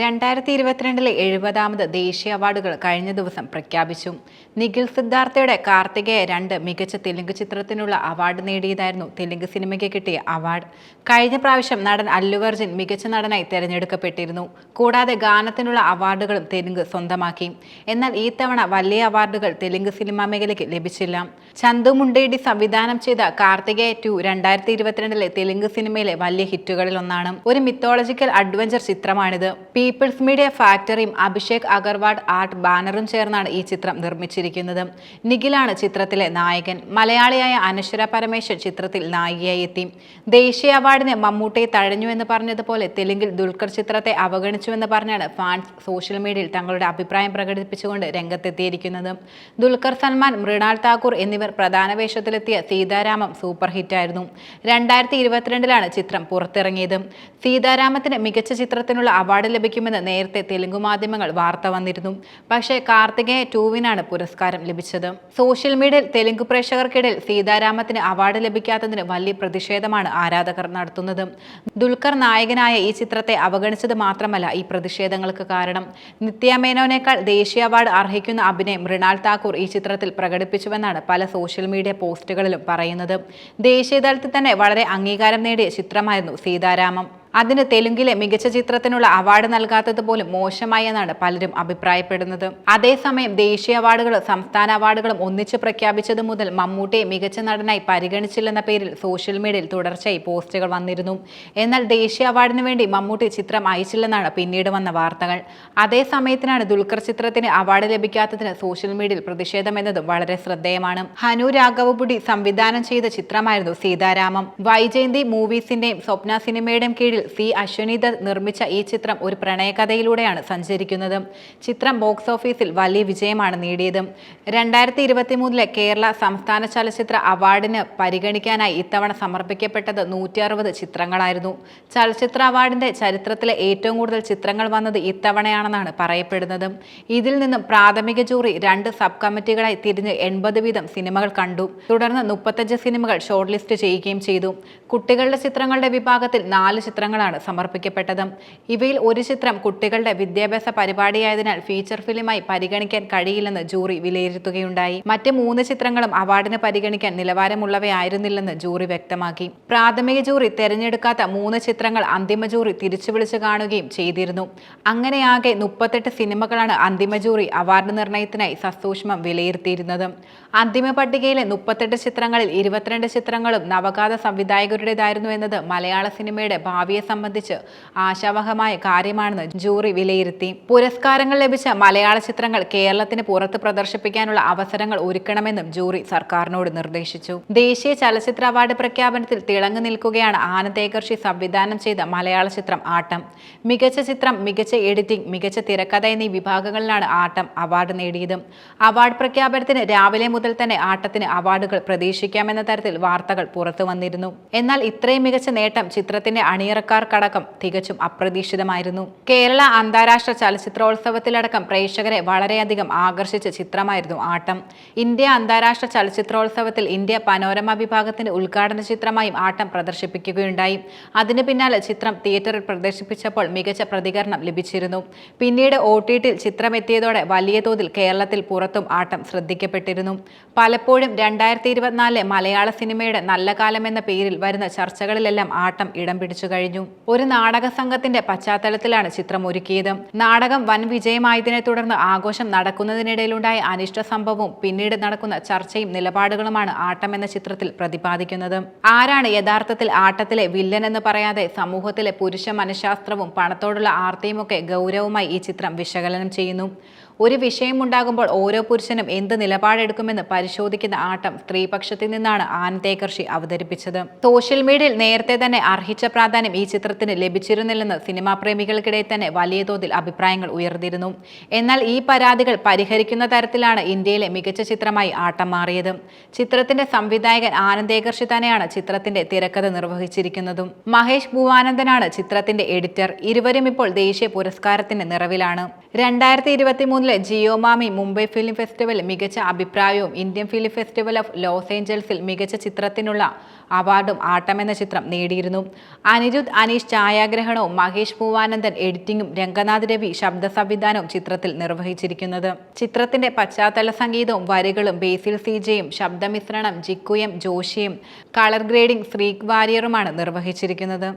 രണ്ടായിരത്തി ഇരുപത്തിരണ്ടിലെ എഴുപതാമത് ദേശീയ അവാർഡുകൾ കഴിഞ്ഞ ദിവസം പ്രഖ്യാപിച്ചു. നിഖിൽ സിദ്ധാർത്ഥയുടെ കാർത്തികേയ രണ്ട് മികച്ച തെലുങ്ക് ചിത്രത്തിനുള്ള അവാർഡ് നേടിയതായിരുന്നു തെലുങ്ക് സിനിമയ്ക്ക് കിട്ടിയ അവാർഡ്. കഴിഞ്ഞ പ്രാവശ്യം നടൻ അല്ലു അർജുൻ മികച്ച നടനായി തിരഞ്ഞെടുക്കപ്പെട്ടിരുന്നു. കൂടാതെ ഗാനത്തിനുള്ള അവാർഡുകളും തെലുങ്ക് സ്വന്തമാക്കി. എന്നാൽ ഈ തവണ വലിയ അവാർഡുകൾ തെലുങ്ക് സിനിമാ മേഖലയ്ക്ക് ലഭിച്ചില്ല. ചന്തു മുണ്ടേടി സംവിധാനം ചെയ്ത കാർത്തികേയ ടു രണ്ടായിരത്തി ഇരുപത്തിരണ്ടിലെ തെലുങ്ക് സിനിമയിലെ വലിയ ഹിറ്റുകളിൽ ഒന്നാണ് ഒരു മിത്തോളജിക്കൽ അഡ്വഞ്ചർ ചിത്രമാണിത്. പീപ്പിൾസ് മീഡിയ ഫാക്ടറിയും അഭിഷേക് അഗർവാഡ് ആർട്ട് ബാനറും ചേർന്നാണ് ഈ ചിത്രം നിർമ്മിച്ചിരിക്കുന്നത്. നിഖിലാണ് ചിത്രത്തിലെ നായകൻ. മലയാളിയായ അനശ്വര പരമേശ്വർ ചിത്രത്തിൽ നായികയായി എത്തി. ദേശീയ അവാർഡിന് മമ്മൂട്ടിയെ തഴഞ്ഞു എന്ന് പറഞ്ഞതുപോലെ തെലുങ്കിൽ ദുൽഖർ ചിത്രത്തെ അവഗണിച്ചുവെന്ന് പറഞ്ഞാണ് ഫാൻസ് സോഷ്യൽ മീഡിയയിൽ തങ്ങളുടെ അഭിപ്രായം പ്രകടിപ്പിച്ചുകൊണ്ട് രംഗത്തെത്തിയിരിക്കുന്നത്. ദുൽഖർ സൽമാൻ മൃണാൾ താക്കൂർ എന്നിവർ പ്രധാന വേഷത്തിലെത്തിയ സീതാരാമം സൂപ്പർ ഹിറ്റായിരുന്നു. രണ്ടായിരത്തി ഇരുപത്തിരണ്ടിലാണ് ചിത്രം പുറത്തിറങ്ങിയത്. സീതാരാമത്തിന് മികച്ച ചിത്രത്തിനുള്ള അവാർഡ് ലഭിക്കുമെന്ന് നേരത്തെ തെലുങ്ക് മാധ്യമങ്ങൾ വാർത്ത വന്നിരുന്നു. പക്ഷേ കാർത്തികേയ ടൂവിനാണ് പുരസ്കാരം ലഭിച്ചത്. സോഷ്യൽ മീഡിയയിൽ തെലുങ്ക് പ്രേക്ഷകർക്കിടയിൽ സീതാരാമത്തിന് അവാർഡ് ലഭിക്കാത്തതിന് വലിയ പ്രതിഷേധമാണ് ആരാധകർ നടത്തുന്നത്. ദുൽഖർ നായകനായ ഈ ചിത്രത്തെ അവഗണിച്ചത് മാത്രമല്ല ഈ പ്രതിഷേധങ്ങൾക്ക് കാരണം. നിത്യ മേനോനേക്കാൾ ദേശീയ അവാർഡ് അർഹിക്കുന്ന അഭിനയം മൃണാൾ താക്കൂർ ഈ ചിത്രത്തിൽ പ്രകടിപ്പിച്ചുവെന്നാണ് പല സോഷ്യൽ മീഡിയ പോസ്റ്റുകളിലും പറയുന്നത്. ദേശീയതലത്തിൽ തന്നെ വളരെ അംഗീകാരം നേടിയ ചിത്രമായിരുന്നു സീതാരാമം. അതിന് തെലുങ്കിലെ മികച്ച ചിത്രത്തിനുള്ള അവാർഡ് നൽകാത്തത് പോലും മോശമായി എന്നാണ് പലരും അഭിപ്രായപ്പെടുന്നത്. അതേസമയം ദേശീയ അവാർഡുകളും സംസ്ഥാന അവാർഡുകളും ഒന്നിച്ച് പ്രഖ്യാപിച്ചതു മുതൽ മമ്മൂട്ടിയെ മികച്ച നടനായി പരിഗണിച്ചില്ലെന്ന പേരിൽ സോഷ്യൽ മീഡിയയിൽ തുടർച്ചയായി പോസ്റ്റുകൾ വന്നിരുന്നു. എന്നാൽ ദേശീയ അവാർഡിന് വേണ്ടി മമ്മൂട്ടി ചിത്രം അയച്ചില്ലെന്നാണ് പിന്നീട് വന്ന വാർത്തകൾ. അതേ സമയത്തിനാണ് ദുൽഖർ ചിത്രത്തിന് അവാർഡ് ലഭിക്കാത്തതിന് സോഷ്യൽ മീഡിയയിൽ പ്രതിഷേധം എന്നതും വളരെ ശ്രദ്ധേയമാണ്. ഹനു രാഘവപുടി സംവിധാനം ചെയ്ത ചിത്രമായിരുന്നു സീതാരാമം. വൈജയന്തി മൂവീസിന്റെയും സ്വപ്ന സിനിമയുടെയും കീഴിൽ സി അശ്വനി ദത്ത് നിർമ്മിച്ച ഈ ചിത്രം ഒരു പ്രണയകഥയിലൂടെയാണ് സഞ്ചരിക്കുന്നത്. ചിത്രം ബോക്സ് ഓഫീസിൽ വലിയ വിജയമാണ് നേടിയത്. രണ്ടായിരത്തി ഇരുപത്തി മൂന്നിലെ കേരള സംസ്ഥാന ചലച്ചിത്ര അവാർഡിന് പരിഗണിക്കാനായി ഇത്തവണ സമർപ്പിക്കപ്പെട്ടത് നൂറ്റി അറുപത് ചിത്രങ്ങളായിരുന്നു. ചലച്ചിത്ര അവാർഡിന്റെ ചരിത്രത്തിലെ ഏറ്റവും കൂടുതൽ ചിത്രങ്ങൾ വന്നത് ഇത്തവണയാണെന്നാണ് പറയപ്പെടുന്നത്. ഇതിൽ നിന്നും പ്രാഥമിക ജൂറി രണ്ട് സബ് കമ്മിറ്റികളായി തിരിഞ്ഞ് എൺപത് വീതം സിനിമകൾ കണ്ടു. തുടർന്ന് മുപ്പത്തഞ്ച് സിനിമകൾ ഷോർട്ട് ലിസ്റ്റ് ചെയ്യുകയും ചെയ്തു. കുട്ടികളുടെ ചിത്രങ്ങളുടെ വിഭാഗത്തിൽ നാല് ചിത്രങ്ങളാണ് സമർപ്പിക്കപ്പെട്ടത്. ഇവയിൽ ഒരു ചിത്രം കുട്ടികളുടെ വിദ്യാഭ്യാസ പരിപാടിയായതിനാൽ ഫീച്ചർ ഫിലിമായി പരിഗണിക്കാൻ കഴിയില്ലെന്ന് ജൂറി വിലയിരുത്തുകയുണ്ടായി. മറ്റ് മൂന്ന് ചിത്രങ്ങളും അവാർഡിന് പരിഗണിക്കാൻ നിലവാരമുള്ളവയായിരുന്നില്ലെന്ന് ജൂറി വ്യക്തമാക്കി. പ്രാഥമിക ജൂറി തെരഞ്ഞെടുക്കാത്ത മൂന്ന് ചിത്രങ്ങൾ അന്തിമ ജൂറി തിരിച്ചു വിളിച്ചു കാണുകയും ചെയ്തിരുന്നു. അങ്ങനെയാകെ മുപ്പത്തെട്ട് സിനിമകളാണ് അന്തിമ ജൂറി അവാർഡ് നിർണയത്തിനായി സസൂക്ഷ്മം വിലയിരുത്തിയിരുന്നത്. അന്തിമ പട്ടികയിലെ മുപ്പത്തെട്ട് ചിത്രങ്ങളിൽ ഇരുപത്തിരണ്ട് ചിത്രങ്ങളും നവഗാത സംവിധായകരുടേതായിരുന്നു എന്നത് മലയാള സിനിമയുടെ ഭാവിയെ സംബന്ധിച്ച് ആശാവഹമായ കാര്യമാണെന്ന് ജൂറി വിലയിരുത്തി. പുരസ്കാരങ്ങൾ ലഭിച്ച മലയാള ചിത്രങ്ങൾ കേരളത്തിന് പുറത്ത് പ്രദർശിപ്പിക്കാനുള്ള അവസരങ്ങൾ ഒരുക്കണമെന്നും ജൂറി സർക്കാരിനോട് നിർദ്ദേശിച്ചു. ദേശീയ ചലച്ചിത്ര അവാർഡ് പ്രഖ്യാപനത്തിൽ തിളങ്ങി നിൽക്കുകയാണ് ആനന്ദേകർഷി സംവിധാനം ചെയ്ത മലയാള ചിത്രം ആട്ടം. മികച്ച ചിത്രം മികച്ച എഡിറ്റിംഗ് മികച്ച തിരക്കഥ എന്നീ വിഭാഗങ്ങളിലാണ് ആട്ടം അവാർഡ് നേടിയത്. അവാർഡ് പ്രഖ്യാപനത്തിന് രാവിലെ മുതൽ തന്നെ ആട്ടത്തിന് അവാർഡുകൾ പ്രതീക്ഷിക്കാമെന്ന തരത്തിൽ വാർത്തകൾ പുറത്തു വന്നിരുന്നു. എന്നാൽ ഇത്രയും മികച്ച നേട്ടം ചിത്രത്തിന്റെ അണിയറക്കാർക്കടക്കം തികച്ചും അപ്രതീക്ഷിതമായിരുന്നു. കേരള അന്താരാഷ്ട്ര ചലച്ചിത്രോത്സവത്തിലടക്കം പ്രേക്ഷകരെ വളരെയധികം ആകർഷിച്ച ചിത്രമായിരുന്നു ആട്ടം. ഇന്ത്യ അന്താരാഷ്ട്ര ചലച്ചിത്രോത്സവത്തിൽ ഇന്ത്യ പനോരമ വിഭാഗത്തിന്റെ ഉദ്ഘാടന ചിത്രമായും ആട്ടം പ്രദർശിപ്പിക്കുകയുണ്ടായി. അതിനു പിന്നാലെ ചിത്രം തിയേറ്ററിൽ പ്രദർശിപ്പിച്ചപ്പോൾ മികച്ച പ്രതികരണം ലഭിച്ചിരുന്നു. പിന്നീട് ഒ ടി ടിയിൽ ചിത്രം എത്തിയതോടെ വലിയ തോതിൽ കേരളത്തിൽ പുറത്തും ആട്ടം ശ്രദ്ധിക്കപ്പെട്ടിരുന്നു. പലപ്പോഴും രണ്ടായിരത്തി ഇരുപത്തിനാലിലെ മലയാള സിനിമയുടെ നല്ല കാലം എന്ന പേരിൽ വരുന്ന ചർച്ചകളിലെല്ലാം ആട്ടം ഇടം പിടിച്ചു കഴിഞ്ഞു. ഒരു നാടക സംഘത്തിന്റെ പശ്ചാത്തലത്തിലാണ് ചിത്രം ഒരുക്കിയത്. നാടകം വൻ വിജയമായതിനെ തുടർന്ന് ആഘോഷം നടക്കുന്നതിനിടയിലുണ്ടായ അനിഷ്ട സംഭവവും പിന്നീട് നടക്കുന്ന ചർച്ചയും നിലപാടുകളുമാണ് ആട്ടം എന്ന ചിത്രത്തിൽ പ്രതിപാദിക്കുന്നത്. ആരാണ് യഥാർത്ഥത്തിൽ ആട്ടത്തിലെ വില്ലൻ എന്ന് പറയാതെ സമൂഹത്തിലെ പുരുഷ മനഃശാസ്ത്രവും പണത്തോടുള്ള ആർത്തിയുമൊക്കെ ഗൗരവമായി ഈ ചിത്രം വിശകലനം ചെയ്യുന്നു. ഒരു വിഷയമുണ്ടാകുമ്പോൾ ഓരോ പുരുഷനും എന്ത് നിലപാടെടുക്കുമെന്ന് പരിശോധിക്കുന്ന ആട്ടം സ്ത്രീപക്ഷത്തിൽ നിന്നാണ് ആനന്ദേകർഷി അവതരിപ്പിച്ചത്. സോഷ്യൽ മീഡിയയിൽ നേരത്തെ തന്നെ അർഹിച്ച പ്രാധാന്യം ഈ ചിത്രത്തിന് ലഭിച്ചിരുന്നില്ലെന്ന് സിനിമാ പ്രേമികൾക്കിടയിൽ തന്നെ വലിയ തോതിൽ അഭിപ്രായങ്ങൾ ഉയർന്നിരുന്നു. എന്നാൽ ഈ പരാതികൾ പരിഹരിക്കുന്ന തരത്തിലാണ് ഇന്ത്യയിലെ മികച്ച ചിത്രമായി ആട്ടം മാറിയത്. ചിത്രത്തിന്റെ സംവിധായകൻ ആനന്ദേകർഷി തന്നെയാണ് ചിത്രത്തിന്റെ തിരക്കഥ നിർവഹിച്ചിരിക്കുന്നതും. മഹേഷ് ഭൂവാനന്ദനാണ് ചിത്രത്തിന്റെ എഡിറ്റർ. ഇരുവരും ഇപ്പോൾ ദേശീയ പുരസ്കാരത്തിന്റെ നിറവിലാണ്. രണ്ടായിരത്തി ഇരുപത്തി മൂന്നിലെ ജിയോമാമി ജിയോ മാമി മുംബൈ ഫിലിം ഫെസ്റ്റിവൽ മികച്ച അഭിപ്രായവും Indian film festival of Los ഏഞ്ചൽസിൽ മികച്ച ചിത്രത്തിനുള്ള അവാർഡും ആട്ടം എന്ന ചിത്രം നേടിയിരുന്നു. അനിരുദ്ധ് അനീഷ് ഛായാഗ്രഹണവും മഹേഷ് പൂവാനന്ദൻ എഡിറ്റിംഗും രംഗനാഥ് രവി ശബ്ദ സംവിധാനവും ചിത്രത്തിൽ നിർവഹിച്ചിരിക്കുന്നത്. ചിത്രത്തിന്റെ പശ്ചാത്തല സംഗീതവും വരികളും ബേസിൽ സീജയും ശബ്ദമിശ്രണം ജിക്കുയും ജോഷിയും കളർ ഗ്രേഡിംഗ് ശ്രീക് വാരിയറുമാണ് നിർവഹിച്ചിരിക്കുന്നത്.